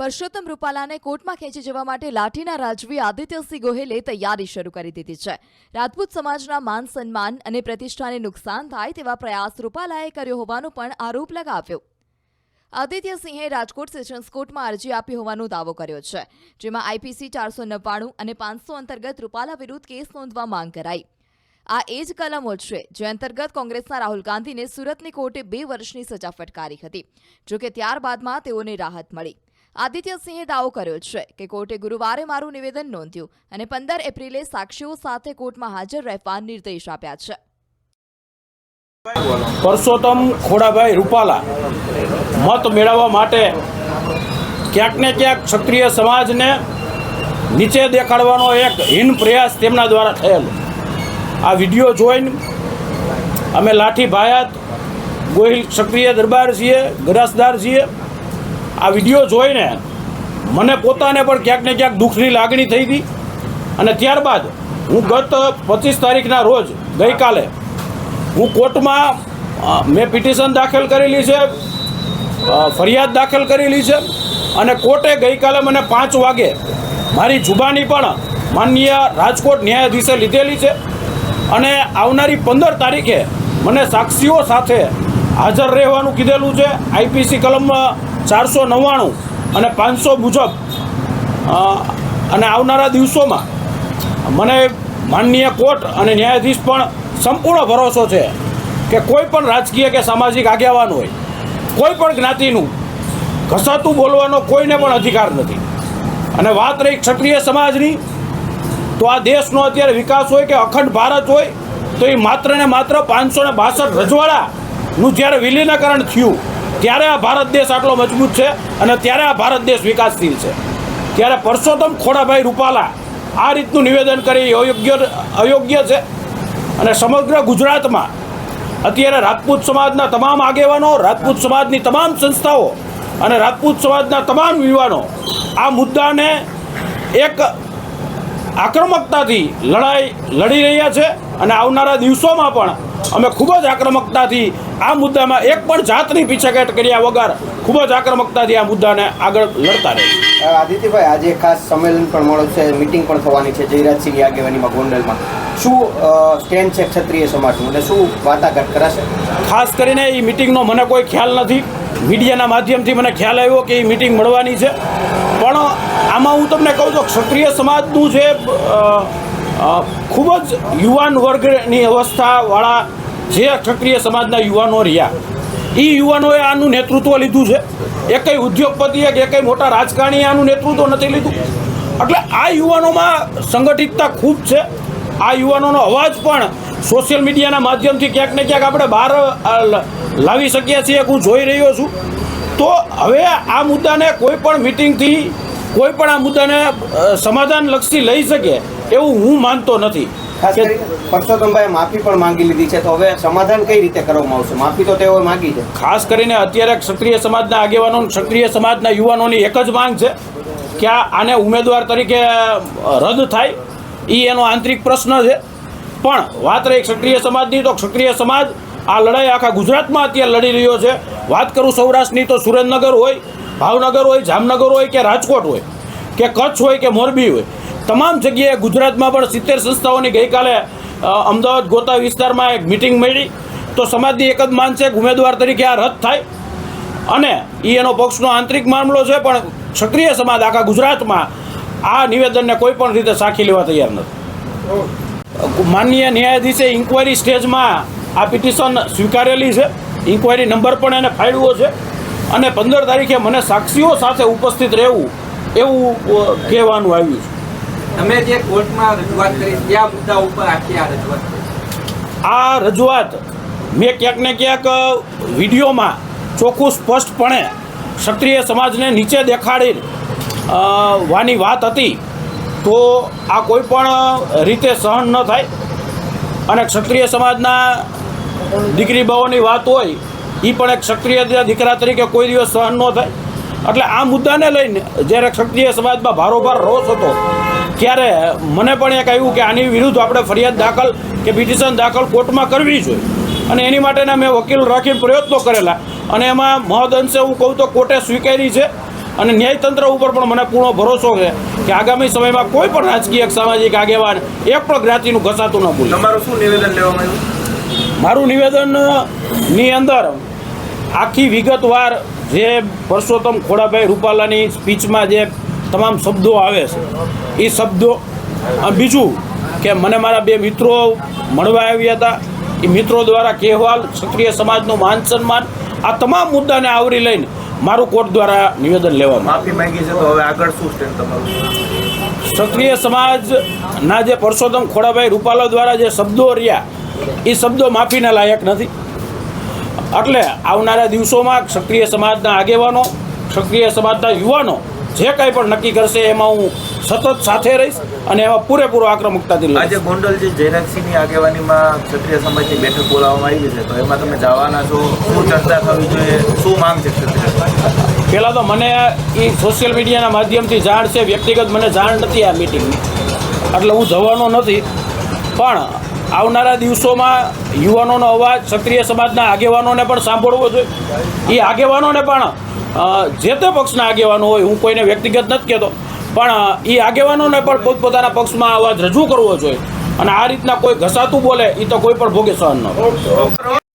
પરસોત્તમ રૂપાલાને કોર્ટમાં ખેંચી જવા માટે લાઠીના રાજવી આદિત્યસિંહ ગોહિલે તૈયારી શરૂ કરી દીધી છે. રાજપૂત સમાજના માન સન્માન અને પ્રતિષ્ઠાને નુકસાન થાય તેવા પ્રયાસ રૂપાલાએ કર્યો હોવાનો પણ આરોપ લગાવ્યો. આદિત્યસિંહે રાજકોટ સેશન્સ કોર્ટમાં અરજી આપી હોવાનો દાવો કર્યો છે, જેમાં આઈપીસી ચારસો નવ્વાણું અને પાંચસો અંતર્ગત રૂપાલા વિરુદ્ધ કેસ નોંધવા માંગ કરાઈ. આ એ જ કલમો છે જે અંતર્ગત કોંગ્રેસના રાહુલ ગાંધીને સુરતની કોર્ટે બે વર્ષની સજા ફટકારી હતી, જોકે ત્યારબાદમાં તેઓને રાહત મળી. આદિત્યસિંહે દાવો કર્યો છે કે કોર્ટે ગુરુવારે મારું નિવેદન નોંધ્યું અને પંદર એપ્રિલે સાક્ષીઓ સાથે કોર્ટમાં હાજર રહેવા નિર્દેશ આપ્યા છે. પરસોત્તમ ખોડાભાઈ રૂપાલા મત મેળવવા માટે ક્યાંક ને ક્યાંક ક્ષત્રિય સમાજને નીચે દેખાડવાનો એક હીન પ્રયાસ તેમના દ્વારા થયેલો. આ વીડિયો જોઈને અમે લાઠી ભાયાત ગોહિલ ક્ષત્રિય દરબાર છીએ ગરાસદાર છીએ આ વીડિયો જોઈને મને પોતાને પણ ક્યાંક ને ક્યાંક દુઃખની લાગણી થઈ હતી અને ત્યારબાદ હું ગત પચીસ તારીખના રોજ ગઈકાલે હું કોર્ટમાં મેં પિટિશન દાખલ કરેલી છે ફરિયાદ દાખલ કરેલી છે અને કોર્ટે ગઈકાલે મને પાંચ વાગે મારી જુબાની પણ માનનીય રાજકોટ ન્યાયાધીશે લીધેલી છે અને આવનારી પંદર તારીખે મને સાક્ષીઓ સાથે હાજર રહેવાનું કીધેલું છે. આઈપીસી કલમ ચારસો નવ્વાણું અને પાંચસો મુજબ અને આવનારા દિવસોમાં મને માનનીય કોર્ટ અને ન્યાયાધીશ પણ સંપૂર્ણ ભરોસો છે કે કોઈ પણ રાજકીય કે સામાજિક આગેવાન હોય, કોઈ પણ જ્ઞાતિનું ઘસાતું બોલવાનો કોઈને પણ અધિકાર નથી. અને વાત રહી ક્ષત્રિય સમાજની, તો આ દેશનો અત્યારે વિકાસ હોય કે અખંડ ભારત હોય, તો એ માત્ર ને માત્ર પાંચસો ને બાસઠ રજવાડાનું જ્યારે વિલીનીકરણ થયું ત્યારે આ ભારત દેશ આટલો મજબૂત છે અને ત્યારે આ ભારત દેશ વિકાસશીલ છે. ત્યારે પરસોત્તમ ખોડાભાઈ રૂપાલા આ રીતનું નિવેદન કરી અયોગ્ય અયોગ્ય છે. અને સમગ્ર ગુજરાતમાં અત્યારે રાજપૂત સમાજના તમામ આગેવાનો, રાજપૂત સમાજની તમામ સંસ્થાઓ અને રાજપૂત સમાજના તમામ યુવાનો આ મુદ્દાને એક આક્રમકતાથી લડાઈ, લડી રહ્યા છે. અને આવનારા દિવસોમાં પણ અમે ખૂબ જ આક્રમકતાથી આ મુદ્દામાં એક પણ જાતની પીછેકેટ કર્યા વગર ખૂબ જ આક્રમકતાથી આ મુદ્દાને આગળ લડતા રહે આદિત્યભાઈ આજે ખાસ સંમેલન પણ મળે છે મિટિંગ પણ થવાની છે જયરાજસિંહની આગેવાનીમાં ગોંડલમાં. શું સ્ટેન્ડ છે ક્ષત્રિય સમાજનું? અને શું વાટાઘાટ કરાશે? ખાસ કરીને એ મિટિંગનો મને કોઈ ખ્યાલ નથી. મીડિયાના માધ્યમથી મને ખ્યાલ આવ્યો કે એ મિટિંગ મળવાની છે. પણ આમાં હું તમને કહું તો ક્ષત્રિય સમાજનું જે ખૂબ જ યુવાન વર્ગની અવસ્થાવાળા જે ક્ષત્રિય સમાજના યુવાનો રહ્યા, એ યુવાનોએ આનું નેતૃત્વ લીધું છે. એ ઉદ્યોગપતિએ કે કંઈ મોટા રાજકારણીએ આનું નેતૃત્વ નથી લીધું. એટલે આ યુવાનોમાં સંગઠિતતા ખૂબ છે. આ યુવાનોનો અવાજ પણ સોશિયલ મીડિયાના માધ્યમથી ક્યાંક ને ક્યાંક આપણે બહાર લાવી શકીએ છીએ હું જોઈ રહ્યો છું. તો હવે આ મુદ્દાને કોઈ પણ મિટિંગથી કોઈ પણ આ મુદ્દાને સમાધાન લક્ષી લઈ શકે એવું હું માનતો નથી. પરસોત્તમભાઈએ માફી પણ માંગી લીધી છે તો હવે સમાધાન કઈ રીતે કરવામાં આવશે? માફી તો તેઓએ માંગી છે. ખાસ કરીને અત્યારે ક્ષત્રિય સમાજના આગેવાનો ક્ષત્રિય સમાજના યુવાનોની એક જ માંગ છે કે આ આને ઉમેદવાર તરીકે રદ થાય. એ એનો આંતરિક પ્રશ્ન છે. પણ વાત રહી ક્ષત્રિય સમાજની તો ક્ષત્રિય સમાજ આ લડાઈ આખા ગુજરાતમાં અત્યારે લડી રહ્યો છે. વાત કરું સૌરાષ્ટ્રની તો સુરેન્દ્રનગર હોય ભાવનગર હોય, જામનગર હોય કે રાજકોટ હોય, કે કચ્છ હોય કે મોરબી હોય, તમામ જગ્યાએ ગુજરાતમાં પણ સિત્તેર સંસ્થાઓની ગઈકાલે અમદાવાદ ગોતા વિસ્તારમાં એક મિટિંગ મળી. તો સમાજની એક જ માન છે ઉમેદવાર તરીકે આ રદ થાય. અને એ એનો પક્ષનો આંતરિક મામલો છે, પણ સક્રિય સમાજ આખા ગુજરાતમાં આ નિવેદનને કોઈ પણ રીતે સાખી લેવા તૈયાર નથી. માનનીય ન્યાયાધીશે ઇન્કવાયરી સ્ટેજમાં આ પિટિશન સ્વીકારેલી છે. ઇન્કવાયરી નંબર પણ એને ફાળવો છે. અને પંદર તારીખે મને સાક્ષીઓ સાથે ઉપસ્થિત રહેવું એવું કહેવાનું આવ્યું છે. તમે જે કોર્ટમાં રજૂઆત કરી કયા મુદ્દા ઉપર આખી આ રજૂઆત આ રજૂઆત મેં ક્યાંક ને ક્યાંક વિડીયોમાં ચોખ્ખું સ્પષ્ટપણે ક્ષત્રિય સમાજને નીચે દેખાડી વાની વાત હતી તો આ કોઈ પણ રીતે સહન ન થાય. અને ક્ષત્રિય સમાજના દીકરી બાઓની વાત હોય એ પણ એક ક્ષત્રિય દીકરા તરીકે કોઈ દિવસ સહન ન થાય. એટલે આ મુદ્દાને લઈને જ્યારે ક્ષત્રિય સમાજમાં ભારોભાર રોષ હતો ત્યારે મને પણ એક આવ્યું કે આની વિરુદ્ધ આપણે ફરિયાદ દાખલ કે પિટિશન દાખલ કોર્ટમાં કરવી જોઈએ. અને એની માટેના મેં વકીલ રાખીને પ્રયત્નો કરેલા. અને એમાં મહદઅંશે હું કહું તો કોર્ટે સ્વીકારી છે. અને ન્યાયતંત્ર ઉપર પણ મને પૂર્ણ ભરોસો છે કે આગામી સમયમાં કોઈ પણ રાજકીય સામાજિક આગેવાન એક પણ જ્ઞાતિનું ઘસાતું ન ભૂલે. તમારું શું નિવેદન લેવામાં આવ્યું? મારું નિવેદનની અંદર આખી વિગતવાર જે પરસોત્તમ ખોડાભાઈ રૂપાલાની સ્પીચમાં જે તમામ શબ્દો આવે છે એ શબ્દો બીજું કે મને મારા બે મિત્રો મળવા આવ્યા હતા એ મિત્રો દ્વારા કહેવાલ ક્ષત્રિય સમાજનું માન સન્માન આ તમામ મુદ્દાને આવરી લઈને મારું કોર્ટ દ્વારા નિવેદન લેવામાં માફી માંગી છે તો હવે આગળ શું સ્ટેન્ડ તમારું? ક્ષત્રિય સમાજના જે પરસોત્તમ ખોડાભાઈ રૂપાલા દ્વારા જે શબ્દો રહ્યા એ શબ્દો માફીના લાયક નથી. એટલે આવનારા દિવસોમાં ક્ષત્રિય સમાજના આગેવાનો ક્ષત્રિય સમાજના યુવાનો જે કંઈ પણ નક્કી કરશે એમાં હું સતત સાથે રહીશ અને એમાં પૂરેપૂરો આક્રમકતાથી લઈશ આજે ગોંડલ જે જયરાજસિંહની આગેવાનીમાં ક્ષત્રિય સમાજની બેઠક બોલાવવામાં આવી છે તો એમાં તમે જવાના છો શું ચર્ચા થવી જોઈએ શું માંગ છે પહેલાં તો મને એ સોશિયલ મીડિયાના માધ્યમથી જાણ છે વ્યક્તિગત મને જાણ નથી આ મિટિંગની એટલે હું જવાનો નથી પણ આવનારા દિવસોમાં યુવાનોનો અવાજ, ક્ષત્રિય સમાજના આગેવાનોને પણ સાંભળવો જોઈએ. એ આગેવાનોને પણ જે તે પક્ષના આગેવાનો હોય, હું કોઈને વ્યક્તિગત નથી કહેતો, પણ એ આગેવાનોને પણ પોતપોતાના પક્ષમાં અવાજ રજૂ કરવો જોઈએ. અને આ રીતના કોઈ ઘસાતું બોલે એ તો કોઈ પણ ભોગે સહન ન